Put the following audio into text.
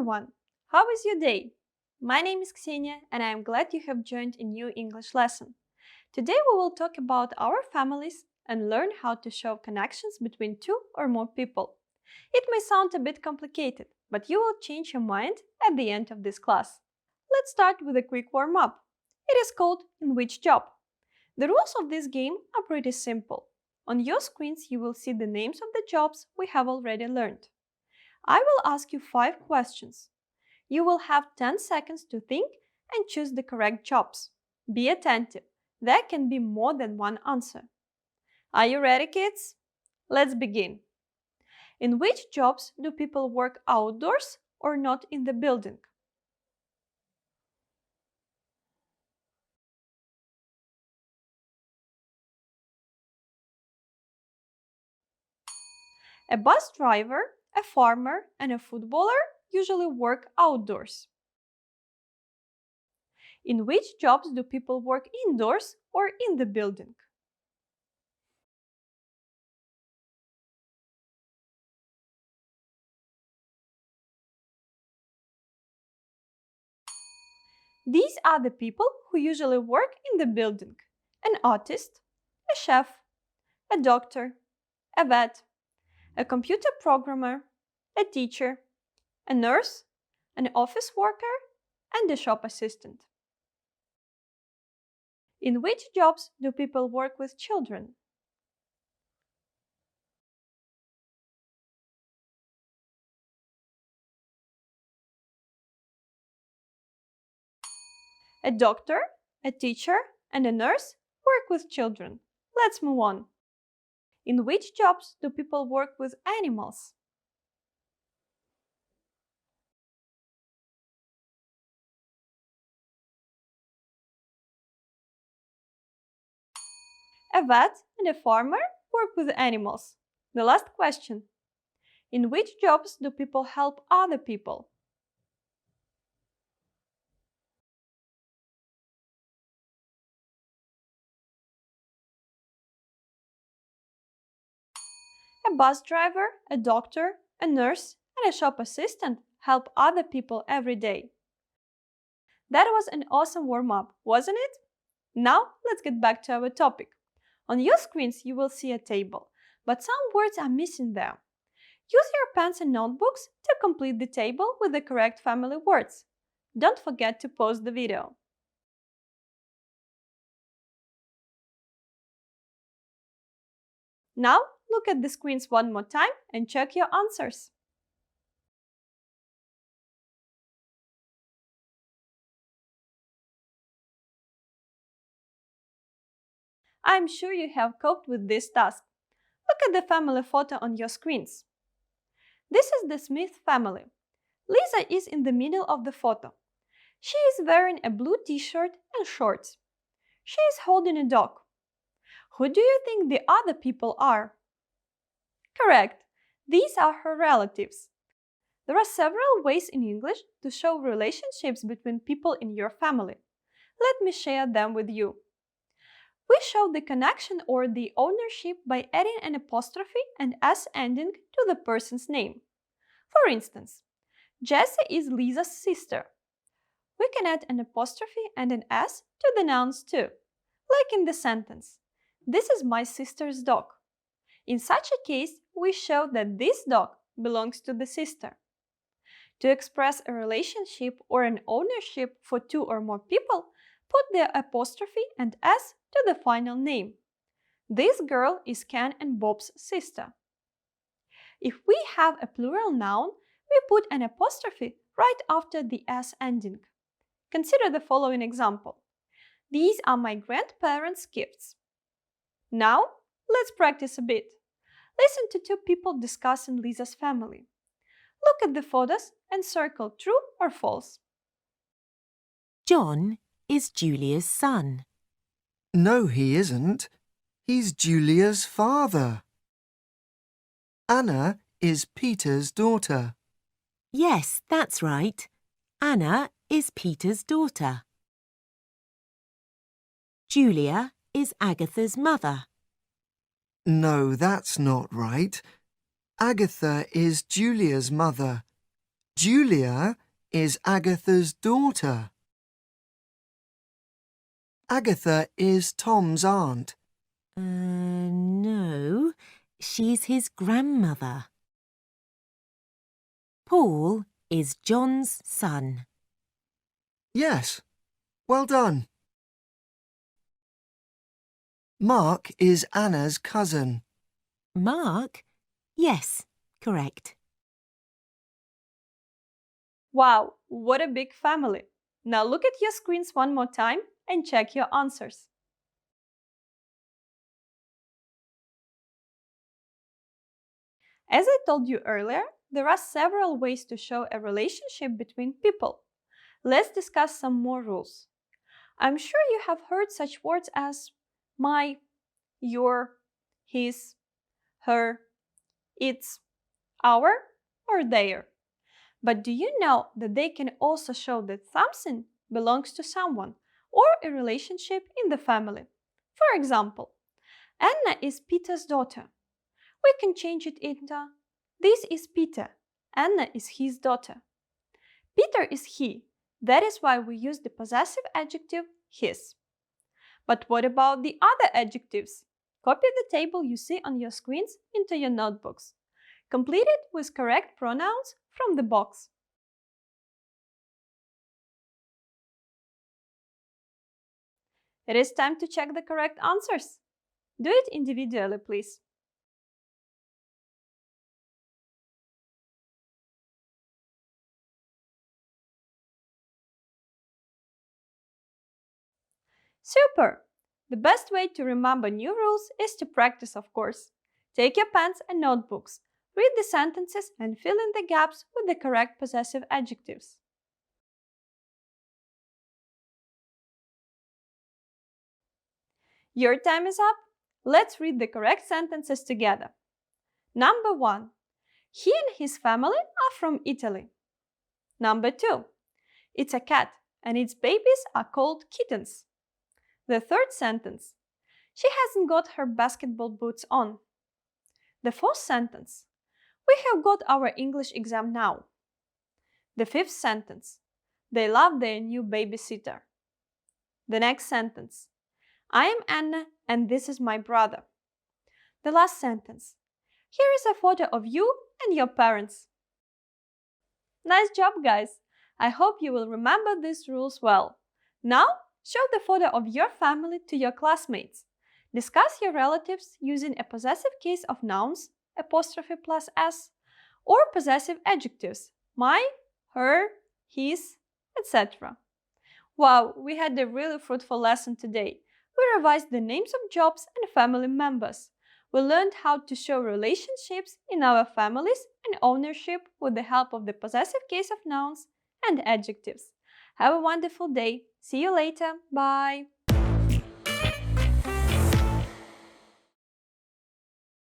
Everyone! How is your day? My name is Ksenia and I am glad you have joined a new English lesson. Today we will talk about our families and learn how to show connections between two or more people. It may sound a bit complicated, but you will change your mind at the end of this class. Let's start with a quick warm up. It is called In Which Job? The rules of this game are pretty simple. On your screens you will see the names of the jobs we have already learned. I will ask you five questions. You will have 10 seconds to think and choose the correct jobs. Be attentive. There can be more than one answer. Are you ready, kids? Let's begin. In which jobs do people work outdoors or not in the building? A bus driver, a farmer, and a footballer usually work outdoors. In which jobs do people work indoors or in the building? These are the people who usually work in the building an artist, a chef, a doctor, a vet, a computer programmer, a teacher, a nurse, an office worker, and a shop assistant. In which jobs do people work with children? A doctor, a teacher, and a nurse work with children. Let's move on. In which jobs do people work with animals? A vet and a farmer work with animals. The last question. In which jobs do people help other people? A bus driver, a doctor, a nurse, and a shop assistant help other people every day. That was an awesome warm up, wasn't it? Now let's get back to our topic. On your screens, you will see a table, but some words are missing there. Use your pens and notebooks to complete the table with the correct family words. Don't forget to pause the video. Now, look at the screens one more time and check your answers. I'm sure you have coped with this task. Look at the family photo on your screens. This is the Smith family. Lisa is in the middle of the photo. She is wearing a blue t-shirt and shorts. She is holding a dog. Who do you think the other people are? Correct. These are her relatives. There are several ways in English to show relationships between people in your family. Let me share them with you. We show the connection or the ownership by adding an apostrophe and s ending to the person's name. For instance, Jessie is Lisa's sister. We can add an apostrophe and an s to the nouns too, like in the sentence, This is my sister's dog. In such a case, we show that this dog belongs to the sister. To express a relationship or an ownership for two or more people, put the apostrophe and s to the final name. This girl is Ken and Bob's sister. If we have a plural noun, we put an apostrophe right after the s ending. Consider the following example. These are my grandparents' gifts. Now, let's practice a bit. Listen to two people discussing Lisa's family. Look at the photos and circle true or false. John is Julia's son. No, he isn't. He's Julia's father. Anna is Peter's daughter. Yes, that's right. Anna is Peter's daughter. Julia is Agatha's mother. No, that's not right. Agatha is Julia's mother. Julia is Agatha's daughter. Agatha is Tom's aunt. Uh, no, she's his grandmother. Paul is John's son. Yes, well done. Mark is Anna's cousin. Mark? Yes, correct. Wow, what a big family! Now look at your screens one more time and check your answers. As I told you earlier, there are several ways to show a relationship between people. Let's discuss some more rules. I'm sure you have heard such words as my, your, his, her, its, our, or their. But do you know that they can also show that something belongs to someone or a relationship in the family? For example, Anna is Peter's daughter. We can change it into this is Peter, Anna is his daughter. Peter is he, that is why we use the possessive adjective his. But what about the other adjectives? Copy the table you see on your screens into your notebooks. Complete it with correct pronouns from the box. It is time to check the correct answers. Do it individually, please. Super! The best way to remember new rules is to practice, of course. Take your pens and notebooks, read the sentences and fill in the gaps with the correct possessive adjectives. Your time is up. Let's read the correct sentences together. Number 1. He and his family are from Italy. Number 2. It's a cat and its babies are called kittens. The third sentence. She hasn't got her basketball boots on. The fourth sentence. We have got our English exam now. The fifth sentence. They love their new babysitter. The next sentence. I am Anna and this is my brother. The last sentence. Here is a photo of you and your parents. Nice job, guys! I hope you will remember these rules well. Now, show the photo of your family to your classmates. Discuss your relatives using a possessive case of nouns, apostrophe plus s, or possessive adjectives, my, her, his, etc. Wow, we had a really fruitful lesson today. We revised the names of jobs and family members. We learned how to show relationships in our families and ownership with the help of the possessive case of nouns and adjectives. Have a wonderful day. See you later. Bye.